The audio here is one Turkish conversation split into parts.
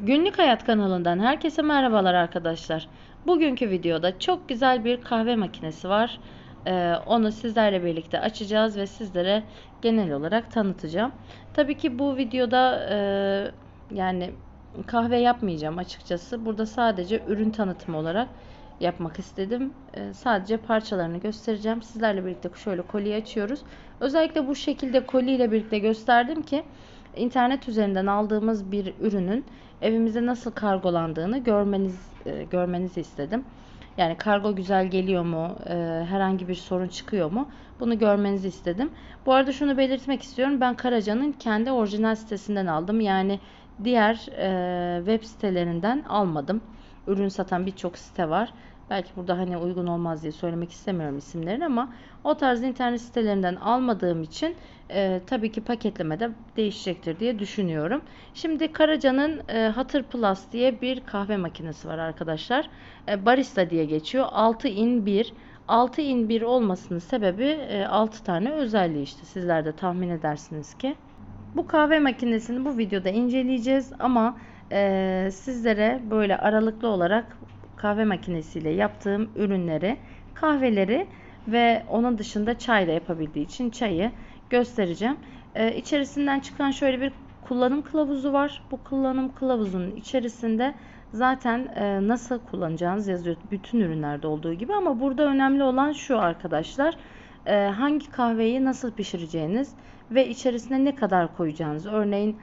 Günlük Hayat kanalından herkese merhabalar arkadaşlar. Bugünkü videoda çok güzel bir kahve makinesi var. Ee, onu sizlerle birlikte açacağız ve sizlere genel olarak tanıtacağım. Tabii ki bu videoda e, yani kahve yapmayacağım açıkçası. Burada sadece ürün tanıtımı olarak yapmak istedim. Ee, sadece parçalarını göstereceğim. Sizlerle birlikte şöyle koliyi açıyoruz. Özellikle bu şekilde koli ile birlikte gösterdim ki internet üzerinden aldığımız bir ürünün evimize nasıl kargolandığını görmeniz e, görmenizi istedim. Yani kargo güzel geliyor mu? E, herhangi bir sorun çıkıyor mu? Bunu görmenizi istedim. Bu arada şunu belirtmek istiyorum. Ben Karaca'nın kendi orijinal sitesinden aldım. Yani diğer e, web sitelerinden almadım. Ürün satan birçok site var. Belki burada hani uygun olmaz diye söylemek istemiyorum isimlerini ama o tarz internet sitelerinden almadığım için e, tabii ki paketlemede değişecektir diye düşünüyorum. Şimdi Karaca'nın e, Hatır Plus diye bir kahve makinesi var arkadaşlar. E, barista diye geçiyor. 6 in 1. 6 in 1 olmasının sebebi e, 6 tane özelliği işte sizler de tahmin edersiniz ki. Bu kahve makinesini bu videoda inceleyeceğiz ama e, sizlere böyle aralıklı olarak kahve makinesiyle yaptığım ürünleri, kahveleri ve onun dışında çay da yapabildiği için çayı göstereceğim. Ee, içerisinden çıkan şöyle bir kullanım kılavuzu var. Bu kullanım kılavuzunun içerisinde zaten e, nasıl kullanacağınız yazıyor bütün ürünlerde olduğu gibi ama burada önemli olan şu arkadaşlar. E, hangi kahveyi nasıl pişireceğiniz ve içerisine ne kadar koyacağınız. Örneğin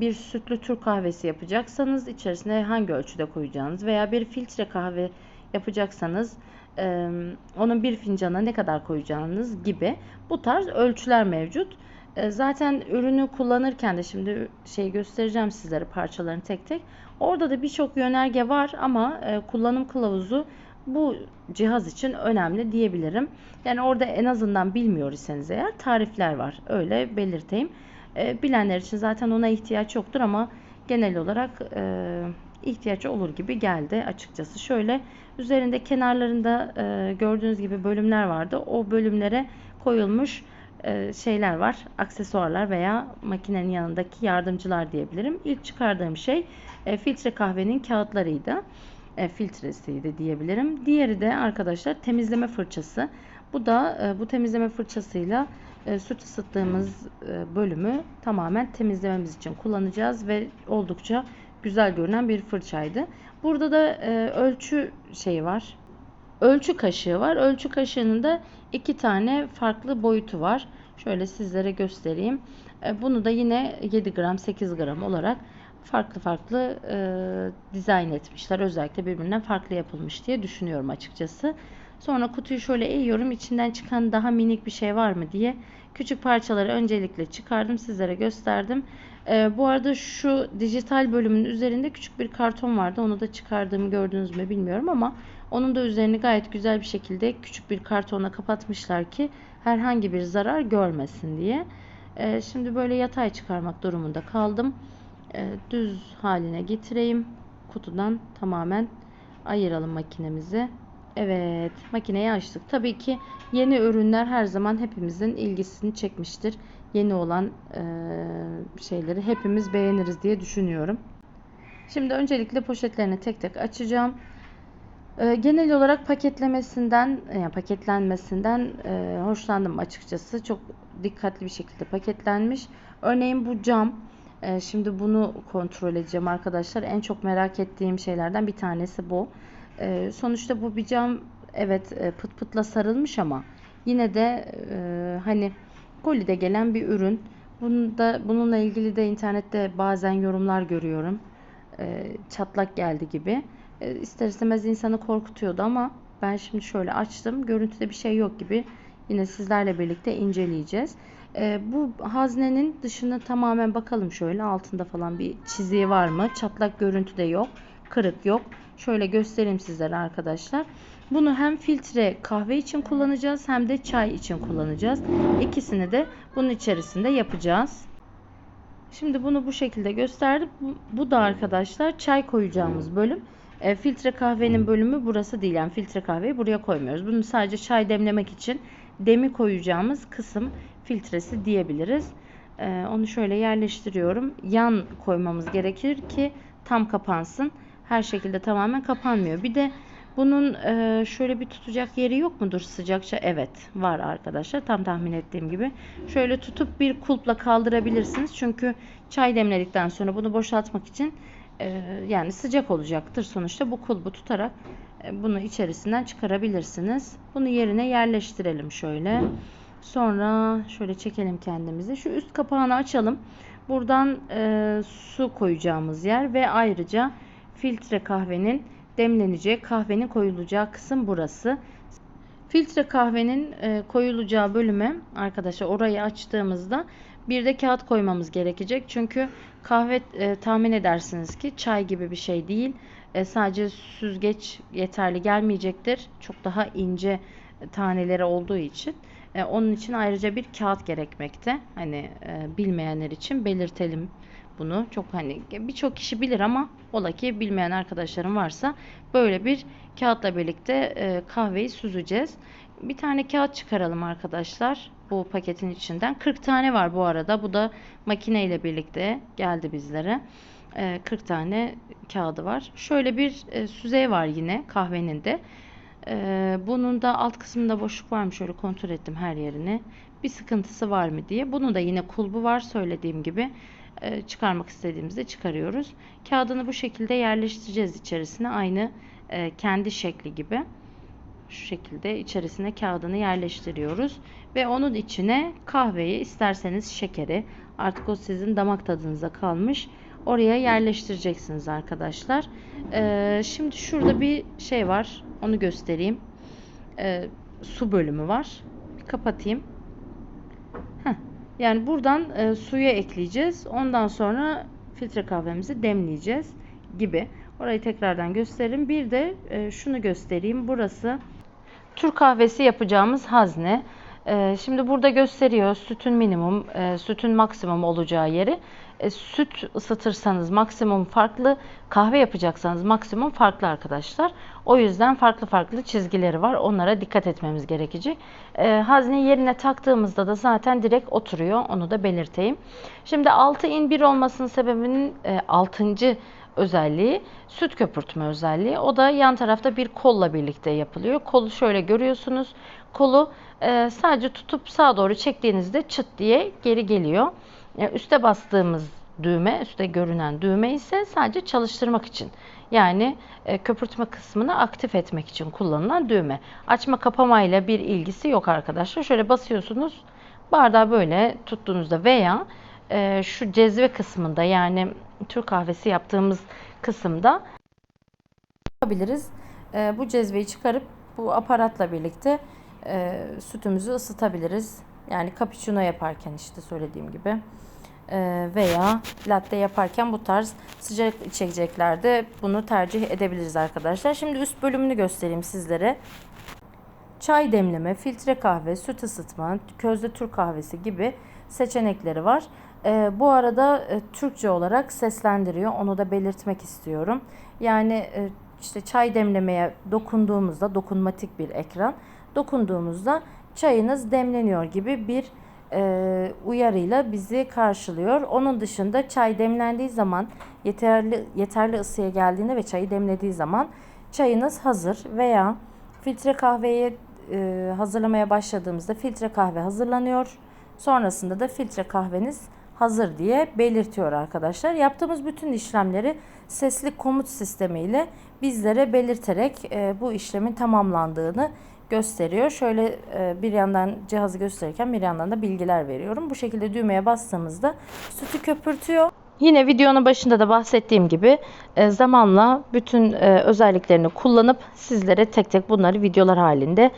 bir sütlü Türk kahvesi yapacaksanız içerisine hangi ölçüde koyacağınız veya bir filtre kahve yapacaksanız e, onun bir fincana ne kadar koyacağınız gibi bu tarz ölçüler mevcut. E, zaten ürünü kullanırken de şimdi şey göstereceğim sizlere parçalarını tek tek. Orada da birçok yönerge var ama kullanım kılavuzu bu cihaz için önemli diyebilirim. Yani orada en azından bilmiyor iseniz eğer tarifler var. Öyle belirteyim. E, bilenler için zaten ona ihtiyaç yoktur ama genel olarak e, ihtiyaç olur gibi geldi açıkçası. Şöyle üzerinde kenarlarında e, gördüğünüz gibi bölümler vardı. O bölümlere koyulmuş e, şeyler var. Aksesuarlar veya makinenin yanındaki yardımcılar diyebilirim. İlk çıkardığım şey e, filtre kahvenin kağıtlarıydı. E, filtresiydi diyebilirim. Diğeri de arkadaşlar temizleme fırçası. Bu da e, bu temizleme fırçasıyla e, süt ısıttığımız e, bölümü tamamen temizlememiz için kullanacağız ve oldukça güzel görünen bir fırçaydı. Burada da e, ölçü şeyi var. Ölçü kaşığı var. Ölçü kaşığının da iki tane farklı boyutu var. Şöyle sizlere göstereyim. E, bunu da yine 7 gram 8 gram olarak farklı farklı e, dizayn etmişler. Özellikle birbirinden farklı yapılmış diye düşünüyorum açıkçası. Sonra kutuyu şöyle eğiyorum. İçinden çıkan daha minik bir şey var mı diye küçük parçaları öncelikle çıkardım. Sizlere gösterdim. Ee, bu arada şu dijital bölümün üzerinde küçük bir karton vardı. Onu da çıkardığımı gördünüz mü bilmiyorum ama onun da üzerini gayet güzel bir şekilde küçük bir kartona kapatmışlar ki herhangi bir zarar görmesin diye. Ee, şimdi böyle yatay çıkarmak durumunda kaldım. Ee, düz haline getireyim. Kutudan tamamen ayıralım makinemizi. Evet, makineyi açtık. Tabii ki yeni ürünler her zaman hepimizin ilgisini çekmiştir. Yeni olan şeyleri hepimiz beğeniriz diye düşünüyorum. Şimdi öncelikle poşetlerini tek tek açacağım. Genel olarak paketlemesinden, yani paketlenmesinden hoşlandım açıkçası. Çok dikkatli bir şekilde paketlenmiş. Örneğin bu cam. Şimdi bunu kontrol edeceğim arkadaşlar. En çok merak ettiğim şeylerden bir tanesi bu. E, sonuçta bu bir cam evet e, pıt pıtla sarılmış ama yine de e, hani kolide gelen bir ürün. Bunda, bununla ilgili de internette bazen yorumlar görüyorum. E, çatlak geldi gibi. E, ister istemez insanı korkutuyordu ama ben şimdi şöyle açtım. Görüntüde bir şey yok gibi. Yine sizlerle birlikte inceleyeceğiz. E, bu haznenin dışına tamamen bakalım şöyle. Altında falan bir çiziği var mı? Çatlak görüntü de yok. Kırık yok. Şöyle göstereyim sizlere arkadaşlar. Bunu hem filtre kahve için kullanacağız hem de çay için kullanacağız. İkisini de bunun içerisinde yapacağız. Şimdi bunu bu şekilde gösterdim. Bu da arkadaşlar çay koyacağımız bölüm. E, filtre kahvenin bölümü burası değil. Yani filtre kahveyi buraya koymuyoruz. Bunu sadece çay demlemek için demi koyacağımız kısım filtresi diyebiliriz. E, onu şöyle yerleştiriyorum. Yan koymamız gerekir ki tam kapansın. Her şekilde tamamen kapanmıyor. Bir de bunun e, şöyle bir tutacak yeri yok mudur sıcakça? Evet var arkadaşlar. Tam tahmin ettiğim gibi. Şöyle tutup bir kulpla kaldırabilirsiniz. Çünkü çay demledikten sonra bunu boşaltmak için e, yani sıcak olacaktır. Sonuçta bu kulbu tutarak e, bunu içerisinden çıkarabilirsiniz. Bunu yerine yerleştirelim şöyle. Sonra şöyle çekelim kendimizi. Şu üst kapağını açalım. Buradan su koyacağımız yer ve ayrıca filtre kahvenin demleneceği, kahvenin koyulacağı kısım burası. Filtre kahvenin e, koyulacağı bölüme arkadaşlar orayı açtığımızda bir de kağıt koymamız gerekecek. Çünkü kahve e, tahmin edersiniz ki çay gibi bir şey değil. E, sadece süzgeç yeterli gelmeyecektir. Çok daha ince taneleri olduğu için. Onun için ayrıca bir kağıt gerekmekte. Hani bilmeyenler için belirtelim bunu. Çok hani birçok kişi bilir ama ola ki bilmeyen arkadaşlarım varsa böyle bir kağıtla birlikte e, kahveyi süzeceğiz. Bir tane kağıt çıkaralım arkadaşlar bu paketin içinden. 40 tane var bu arada. Bu da makine ile birlikte geldi bizlere. 40 tane kağıdı var. Şöyle bir süzey var yine kahvenin de. Bunun da alt kısmında boşluk var mı? Şöyle kontrol ettim her yerini. Bir sıkıntısı var mı diye. Bunun da yine kulbu var söylediğim gibi. Çıkarmak istediğimizde çıkarıyoruz. Kağıdını bu şekilde yerleştireceğiz içerisine. Aynı kendi şekli gibi. Şu şekilde içerisine kağıdını yerleştiriyoruz. Ve onun içine kahveyi isterseniz şekeri artık o sizin damak tadınıza kalmış oraya yerleştireceksiniz arkadaşlar. Ee, şimdi şurada bir şey var. Onu göstereyim. Ee, su bölümü var. Kapatayım. Yani buradan e, suya ekleyeceğiz. Ondan sonra filtre kahvemizi demleyeceğiz gibi. Orayı tekrardan göstereyim. Bir de e, şunu göstereyim. Burası Türk kahvesi yapacağımız hazne. E, şimdi burada gösteriyor sütün minimum, e, sütün maksimum olacağı yeri. E, süt ısıtırsanız maksimum farklı, kahve yapacaksanız maksimum farklı arkadaşlar. O yüzden farklı farklı çizgileri var. Onlara dikkat etmemiz gerekecek. E, hazne yerine taktığımızda da zaten direkt oturuyor. Onu da belirteyim. Şimdi 6 in 1 olmasının sebebinin e, 6 özelliği süt köpürtme özelliği. O da yan tarafta bir kolla birlikte yapılıyor. Kolu şöyle görüyorsunuz. Kolu e, sadece tutup sağa doğru çektiğinizde çıt diye geri geliyor. E, üste bastığımız düğme, üstte görünen düğme ise sadece çalıştırmak için. Yani e, köpürtme kısmını aktif etmek için kullanılan düğme. Açma kapamayla bir ilgisi yok arkadaşlar. Şöyle basıyorsunuz. Bardağı böyle tuttuğunuzda veya e, şu cezve kısmında yani Türk kahvesi yaptığımız kısımda yapabiliriz. E, bu cezveyi çıkarıp bu aparatla birlikte e, sütümüzü ısıtabiliriz. Yani cappuccino yaparken işte söylediğim gibi veya latte yaparken bu tarz sıcak içeceklerde bunu tercih edebiliriz arkadaşlar. Şimdi üst bölümünü göstereyim sizlere. Çay demleme, filtre kahve, süt ısıtma, közde Türk kahvesi gibi seçenekleri var. E, bu arada e, Türkçe olarak seslendiriyor. Onu da belirtmek istiyorum. Yani e, işte çay demlemeye dokunduğumuzda dokunmatik bir ekran. Dokunduğumuzda çayınız demleniyor gibi bir e, uyarıyla bizi karşılıyor. Onun dışında çay demlendiği zaman yeterli yeterli ısıya geldiğinde ve çayı demlediği zaman çayınız hazır veya filtre kahveyi e, hazırlamaya başladığımızda filtre kahve hazırlanıyor. Sonrasında da filtre kahveniz hazır diye belirtiyor arkadaşlar. Yaptığımız bütün işlemleri sesli komut sistemiyle bizlere belirterek e, bu işlemin tamamlandığını gösteriyor. Şöyle e, bir yandan cihazı gösterirken bir yandan da bilgiler veriyorum. Bu şekilde düğmeye bastığımızda sütü köpürtüyor. Yine videonun başında da bahsettiğim gibi e, zamanla bütün e, özelliklerini kullanıp sizlere tek tek bunları videolar halinde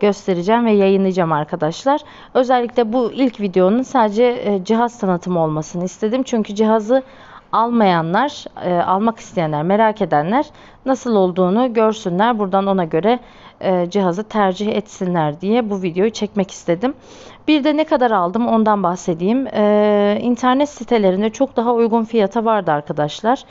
göstereceğim ve yayınlayacağım arkadaşlar. Özellikle bu ilk videonun sadece cihaz tanıtımı olmasını istedim. Çünkü cihazı almayanlar, almak isteyenler, merak edenler nasıl olduğunu görsünler. Buradan ona göre e, cihazı tercih etsinler diye bu videoyu çekmek istedim. Bir de ne kadar aldım ondan bahsedeyim. E, internet sitelerinde çok daha uygun fiyata vardı arkadaşlar.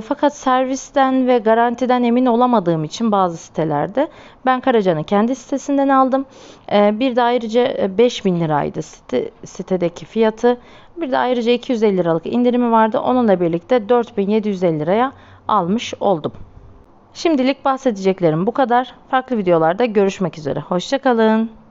Fakat servisten ve garantiden emin olamadığım için bazı sitelerde ben Karaca'nın kendi sitesinden aldım. Bir de ayrıca e, 5000 liraydı site, sitedeki fiyatı. Bir de ayrıca 250 liralık indirimi vardı. Onunla birlikte 4750 liraya almış oldum. Şimdilik bahsedeceklerim bu kadar. Farklı videolarda görüşmek üzere. Hoşçakalın.